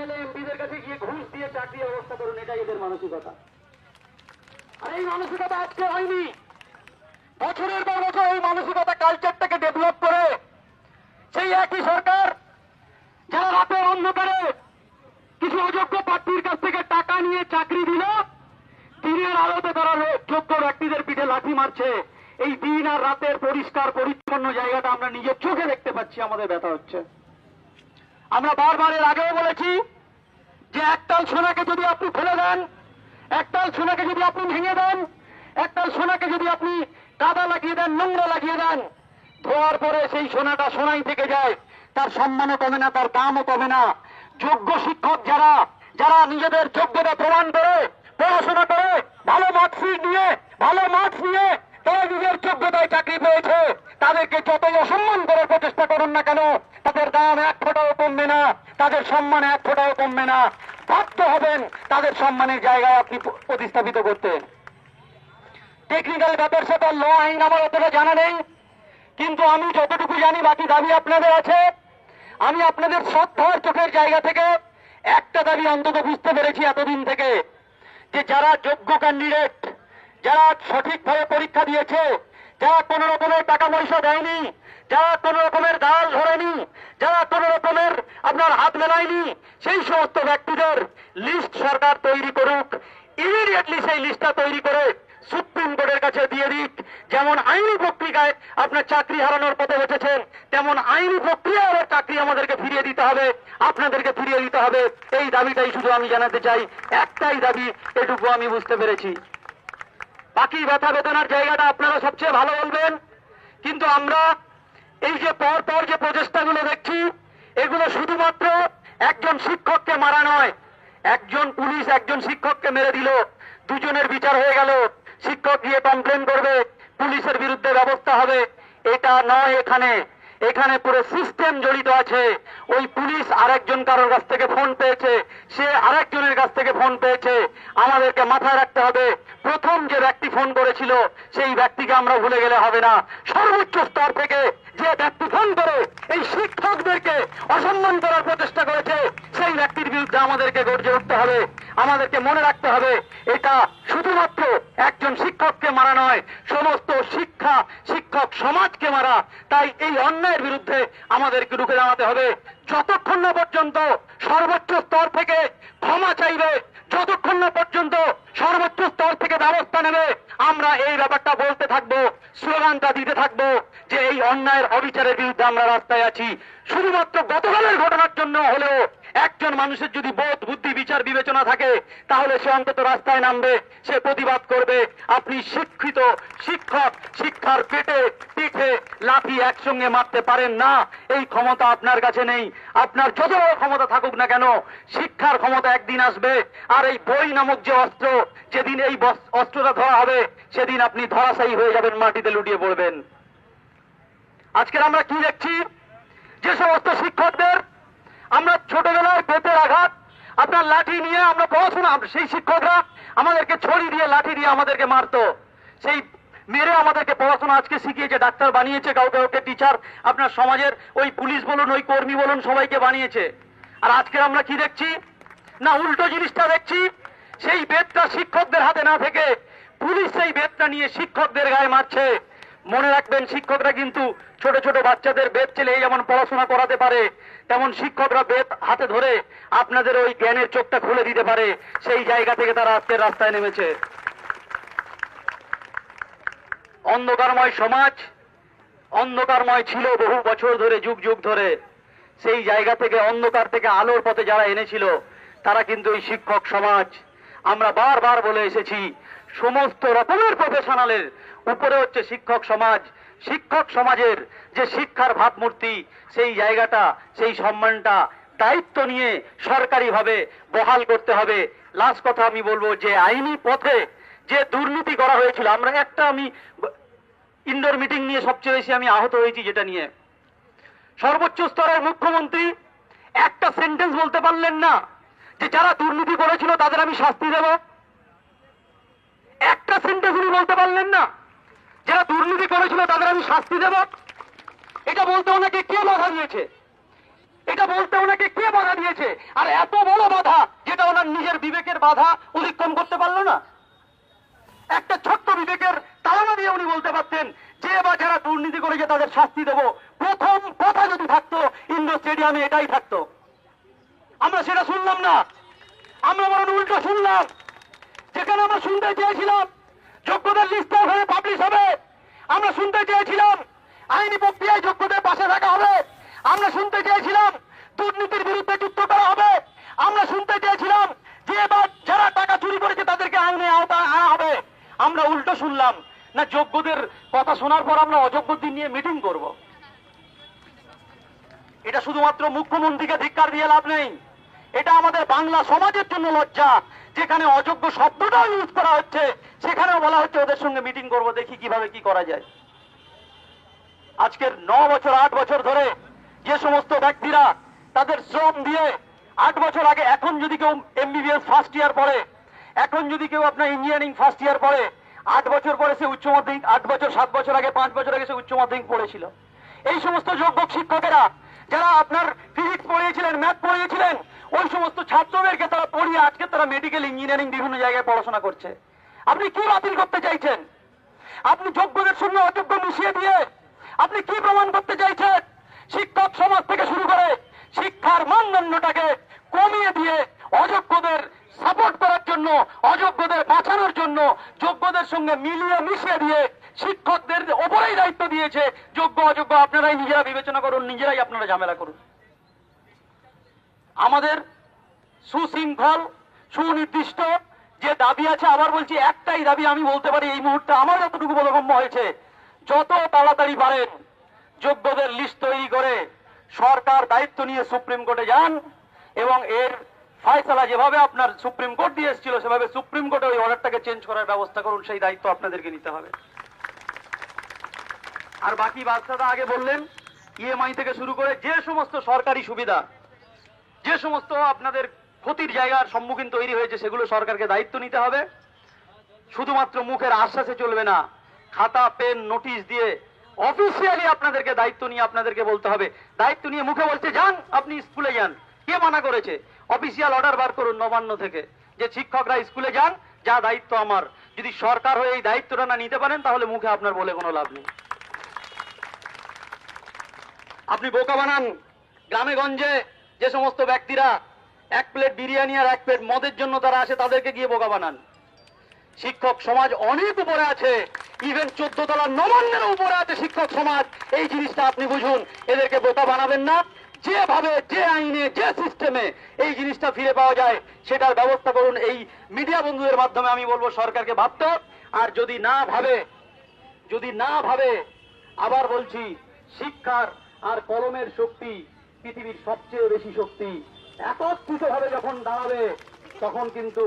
MLA, এমপিদের কাছে গিয়ে ঘুষ দিয়ে চাকরির ব্যবস্থা করুন, এটাই এদের মানসিকতা। আর এই মানসিকতা আজকে হয়নি। বছরের পর বছর এই মানসিকতা কালচারটাকে ডেভেলপ করে সেই একই সরকার যারা রাতের অন্ধকারে কিছু অযোগ্য প্রার্থীর কাছ থেকে টাকা নিয়ে চাকরি দিল, দিনের আলোতে তারা যোগ্য ব্যক্তিদের পিঠে লাঠি মারছে। এই দিন আর রাতের পরিষ্কার পরিচ্ছন্ন জায়গাটা আমরা নিজের চোখে দেখতে পাচ্ছি, আমাদের ব্যথা হচ্ছে। আমরা বারবার এর আগেও বলেছি যে একটাল সোনাকে যদি আপনি ফেলে দেন, একটাল সোনাকে যদি আপনি ভেঙে দেন, একটাল সোনাকে যদি আপনি কাদা লাগিয়ে দেন, নোংরা লাগিয়ে দেন, ধোয়ার পরে সেই সোনাটা সোনাই থেকে যায়। তার সম্মানও কমে না, তার দামও কমে না। যোগ্য শিক্ষক যারা যারা নিজেদের যোগ্যতা প্রমাণ করে, পড়াশোনা করে, ভালো মার্কশিট নিয়ে, ভালো মার্কস নিয়ে তারা নিজের যোগ্যতায় চাকরি পেয়েছে, তাদেরকে যতই অসম্মান করার প্রচেষ্টা করুন না কেন দাম এক ফোঁটাও কমবে না, তাদের সম্মান এক ফোঁটাও কমবে না। বাধ্য হবেন তাদের সম্মানের জায়গায় আপনি প্রতিস্থাপিত করতে। টেকনিক্যাল ব্যাপার স্যাপার ল আইন আমার অতটা জানা নেই, কিন্তু আমি যতটুকু জানি বাকি দাবি আপনাদের আছে। আমি আপনাদের শ্রদ্ধার চোখের জায়গা থেকে একটা দাবি অন্তত বুঝতে পেরেছি এতদিন থেকে, যে যারা যোগ্য ক্যান্ডিডেট যারা সঠিকভাবে পরীক্ষা দিয়েছে যারা কোন রকমের টাকা পয়সা দেয়নি যারা কোন রকমের দাল ধরেনি যারা কোন রকমের আপনার হাত মেলায়নি, সেই সমস্ত ব্যক্তিদের লিস্ট সরকার তৈরি করুক ইমিডিয়েটলি সেই লিস্টটা তৈরি করে সুপ্রিম কোর্টের কাছে দিয়ে দিক। যেমন আইনি প্রক্রিয়ায় আপনার চাকরি হারানোর পথে বসেছেন তেমন আইনি প্রক্রিয়া আবার চাকরি আমাদেরকে ফিরিয়ে দিতে হবে, আপনাদেরকে ফিরিয়ে দিতে হবে। এই দাবিটাই শুধু আমি জানাতে চাই। একটাই দাবি, এটুকু আমি বুঝতে পেরেছি। বাকি ব্যথা বেদনার জায়গাটা আপনারা সবচেয়ে ভালো বলবেন। কিন্তু আমরা এই যে পর পর যে প্রচেষ্টাগুলো দেখছি, এগুলো শুধুমাত্র একজন শিক্ষককে মারা নয়, একজন পুলিশ, একজন শিক্ষককে মেরে দিল, দুজনের বিচার হয়ে গেল, শিক্ষক গিয়ে কমপ্লেন করবে, পুলিশের বিরুদ্ধে ব্যবস্থা হবে, এটা নয় এখানে। এখানে পুরো সিস্টেম জড়িত আছে। ওই পুলিশ আরেকজন কারোর কাছ থেকে ফোন পেয়েছে, সে আরেকজনের কাছ থেকে ফোন পেয়েছে। আমাদেরকে মাথায় রাখতে হবে, প্রথম যে ব্যক্তি ফোন করেছিল, সেই ব্যক্তিকে আমরা ভুলে গেলে হবে না। সর্বোচ্চ স্তর থেকে যে ব্যক্তি ফোন করে, এই শিক্ষকদেরকে অসম্মান করার প্রচেষ্টা করেছে, সেই ব্যক্তির বিরুদ্ধে আমাদেরকে গর্জে উঠতে হবে। আমাদেরকে মনে রাখতে হবে, এটা শুধুমাত্র একজন শিক্ষককে মারা নয়, সমস্ত শিক্ষা, শিক্ষক সমাজকে মারা, তাই এই অন্যায়ের বিরুদ্ধে আমাদেরকে রুখে দাঁড়াতে হবে। যতক্ষণ না পর্যন্ত সর্বোচ্চ স্তর থেকে ক্ষমা চাইবে, যতক্ষণ না পর্যন্ত সর্বোচ্চ স্তর থেকে ব্যবস্থা নেবে, আমরা এই ব্যাপারটা বলতে থাকব, স্লোগানটা দিতে থাকব যে এই অন্যায়ের অবিচারের বিরুদ্ধে আমরা রাস্তায় আছি। শুধুমাত্র গতকালের ঘটনার জন্য হলেও একজন মানুষের যদি বোধ, বুদ্ধি, বিচার, বিবেচনা থাকে, তাহলে সে অন্তত রাস্তায় নামবে, সে প্রতিবাদ করবে। আপনি শিক্ষিত, শিক্ষক, শিক্ষার পেটে পিঠে লাঠি একসঙ্গে মারতে পারেন না। এই ক্ষমতা আপনার কাছে নেই। আপনার যত বড় ক্ষমতা থাকুক না কেন, শিক্ষার ক্ষমতা একদিন আসবে। আর এই বই নামক যে অস্ত্র, যেদিন এই অস্ত্রটা ধরা হবে, সেদিন আপনি ধরাশায়ী হয়ে যাবেন, মাটিতে লুটিয়ে পড়বেন। আজকের আমরা কি দেখছি? যে সমস্ত শিক্ষকদের আমরা ছোটবেলায় পেটের আঘাত, আপনার লাঠি নিয়ে আমরা পড়াশোনা, সেই শিক্ষকরা আমাদেরকে ছড়ি দিয়ে লাঠি দিয়ে আমাদেরকে মারতো। সেই মেরে আমাদেরকে পড়াশোনা আজকে শিখিয়েছে, ডাক্তার বানিয়েছে কাউকে কাউকে টিচার আপনার সমাজের ওই পুলিশ বলুন, ওই কর্মী বলুন সবাইকে বানিয়েছে। আর আজকে আমরা কি দেখছি? না, উল্টো জিনিসটা দেখছি, সেই বেদটা শিক্ষকদের হাতে না থেকে পুলিশ সেই বেদটা নিয়ে শিক্ষকদের গায়ে মারছে। মনে রাখবেন, শিক্ষকরা কিন্তু ছোট ছোট বাচ্চাদের বেদ ছেলে যেমন পড়াশোনা করাতে পারে, তেমন শিক্ষকরা বেদ হাতে ধরে আপনাদের ওই জ্ঞানের চোখটা খুলে দিতে পারে। সেই জায়গা থেকে তারা আজকের রাস্তায় নেমেছে। অন্ধকারময় সমাজ, অন্ধকারময় ছিল বহু বছর ধরে, যুগ যুগ ধরে। সেই জায়গা থেকে, অন্ধকার থেকে আলোর পথে যারা এনেছিল, তারা কিন্তু এই শিক্ষক সমাজ। আমরা বারবার বলে এসেছি সমস্ত রকমের প্রফেশনালের উপরে হচ্ছে শিক্ষক সমাজ। শিক্ষক সমাজের যে শিক্ষার ভাবমূর্তি, সেই জায়গাটা, সেই সম্মানটা, দায়িত্ব নিয়ে সরকারিভাবে বহাল করতে হবে। লাস্ট কথা আমি বলব যে, আইনি পথে যে দুর্নীতি করা হয়েছিল, আমরা একটা আমি ইনডোর মিটিং নিয়ে সবচেয়ে বেশি আমি আহত হয়েছি যেটা নিয়ে। সর্বোচ্চ স্তরের মুখ্যমন্ত্রী একটা সেন্টেন্স বলতে পারলেন না যে, যারা দুর্নীতি করেছিল, তাদের আমি শাস্তি দেব। একটা সেন্টেন্স উনি বলতে পারলেন না। যারা দুর্নীতি করেছিল, তাদের আমি শাস্তি দেব। এটা বলতে ওনাকে কে বাধা দিয়েছে? এটা বলতে ওনাকে কে বাধা দিয়েছে? আর এত বড় বাধা যেটা ওনার নিজের বিবেকের বাধা অতিক্রম করতে পারল না। একটা ছোট্ট বিবেকের তাড়না দিয়ে উনি বলতে পারতেন যে বা যারা দুর্নীতি করেছে, তাদের শাস্তি দেব। প্রথম কথা যদি থাকতো ইন্ডো স্টেডিয়ামে এটাই থাকতো। আমরা সেটা শুনলাম না। আমরা বরং উল্টো শুনলাম। যেখানে আমরা শুনতে চেয়েছিলাম যোগ্যতার লিস্ট ওখানে পাবলিশ হবে। আমরা শুনতে চেয়েছিলাম, আইনি প্রক্রিয়ায় যোগ্যদের পাশে থাকা হবে। আমরা শুনতে চেয়েছিলাম, দুর্নীতির বিরুদ্ধে যুদ্ধ করা হবে। আমরা শুনতে চেয়েছিলাম যে এবার যারা টাকা চুরি করেছে তাদেরকে আইনে আওতা আনা হবে। আমরা উল্টো শুনলাম, না যোগ্যদের কথা শোনার পর আমরা অযোগ্যদের নিয়ে মিটিং করব। এটা শুধুমাত্র মুখ্যমন্ত্রীকে ধিক্কার দিয়ে লাভ নেই। এটা আমাদের বাংলা সমাজের জন্য লজ্জা। যেখানে অযোগ্য শব্দটাও ইউজ করা হচ্ছে, সেখানেও বলা হচ্ছে ওদের সঙ্গে মিটিং করব, দেখি কীভাবে কি করা যায়। আজকের ন বছর, আট বছর ধরে যে সমস্ত ব্যক্তিরা তাদের শ্রম দিয়ে আট বছর আগে, এখন যদি কেউ এমবিবিএস ফার্স্ট ইয়ার পড়ে, এখন যদি কেউ আপনার ইঞ্জিনিয়ারিং ফার্স্ট ইয়ার পড়ে, আট বছর পরে সে উচ্চ মাধ্যমিক, আট বছর, সাত বছর আগে, পাঁচ বছর আগে সে উচ্চ মাধ্যমিক পড়েছিল। এই সমস্ত যোগ্য শিক্ষকেরা, যারা আপনার ফিজিক্স পড়িয়েছিলেন ম্যাথ পড়িয়েছিলেন ওই সমস্ত ছাত্রদেরকে তারা পড়িয়ে আজকে তারা মেডিকেল ইঞ্জিনিয়ারিং বিভিন্ন জায়গায় পড়াশোনা করছে। আপনি কি বাতিল করতে চাইছেন? আপনি যোগ্যদের সঙ্গে অযোগ্য মিশিয়ে দিয়ে আপনি কি প্রমাণ করতে চাইছেন? শিক্ষক সমাজ থেকে শুরু করে শিক্ষার মানদণ্ডটাকে কমিয়ে দিয়ে অযোগ্যদের সাপোর্ট করার জন্য, অযোগ্যদের বাঁচানোর জন্য যোগ্যদের সঙ্গে মিলিয়ে মিশিয়ে দিয়ে শিক্ষকদের ওপরেই দায়িত্ব দিয়েছে যোগ্য অযোগ্য। আপনারাই নিজেরা বিবেচনা করুন, নিজেরাই আপনারা ঝামেলা করুন। আমাদের সুশৃঙ্খল, সুনির্দিষ্ট যে দাবি আছে, আবার বলছি একটাই দাবি আমি বলতে পারি এই মুহূর্তে আমার যতটুকু বোধগম্য হয়েছে, যত তাড়াতাড়ি পারেন, যোগ্যদের লিস্ট তৈরি করে সরকার দায়িত্ব নিয়ে সুপ্রিম কোর্টে যান এবং এর ফয়সালা যেভাবে আপনার সুপ্রিম কোর্ট দিয়ে এসেছিল, সেভাবে সুপ্রিম কোর্টে ওই অর্ডারটাকে চেঞ্জ করার ব্যবস্থা করুন, সেই দায়িত্ব আপনাদেরকে নিতে হবে। আর বাকি বাচ্চাটা আগে বললেন ইএমআই থেকে শুরু করে যে সমস্ত সরকারি সুবিধা যে সমস্ত আপনাদের ক্ষতির জায়গার সম্মুখীন তৈরি হয়েছে, সেগুলো সরকারকে দায়িত্ব নিতে হবে। শুধুমাত্র মুখের আশ্বাসে চলবে না, খাতা, পেন, নোটিশ দিয়ে অফিসিয়ালি আপনাদেরকে দায়িত্ব নিয়ে আপনাদেরকে বলতে হবে। দায়িত্ব নিয়ে মুখে বলছে যান, আপনি স্কুলে যান। কে মানা করেছে? অফিসিয়াল অর্ডার বার করুন নবান্ন থেকে। যে শিক্ষকরা স্কুলে যান, যা দায়িত্ব আমার। যদি সরকার হয়ে এই দায়িত্বটা না নিতে পারেন, তাহলে মুখে আপনার বলে কোনো লাভ নেই। আপনি বোকা বানান। গ্রামে গঞ্জে যে সমস্ত ব্যক্তিরা এক প্লেট বিরিয়ানি আর এক প্লেট মদের জন্য তারা আসে, তাদেরকে গিয়ে বোকা বানান। শিক্ষক সমাজ অনেক উপরে আছে ইভেন চোদ্দ তলা নবান্নের উপরে আছে শিক্ষক সমাজ। এই জিনিসটা আপনি বুঝুন, এদেরকে বোকা বানাবেন না। যেভাবে, যে আইনে, যে সিস্টেমে এই জিনিসটা ফিরে পাওয়া যায়, সেটার ব্যবস্থা করুন। এই মিডিয়া বন্ধুদের মাধ্যমে আমি বলব, সরকারকে ভাবতে আর যদি না ভাবে, যদি না ভাবে, আবার বলছি, শিক্ষার আর কলমের শক্তি পৃথিবীর সবচেয়ে বেশি শক্তি একত্রিত ভাবে যখন দাঁড়াবে তখন কিন্তু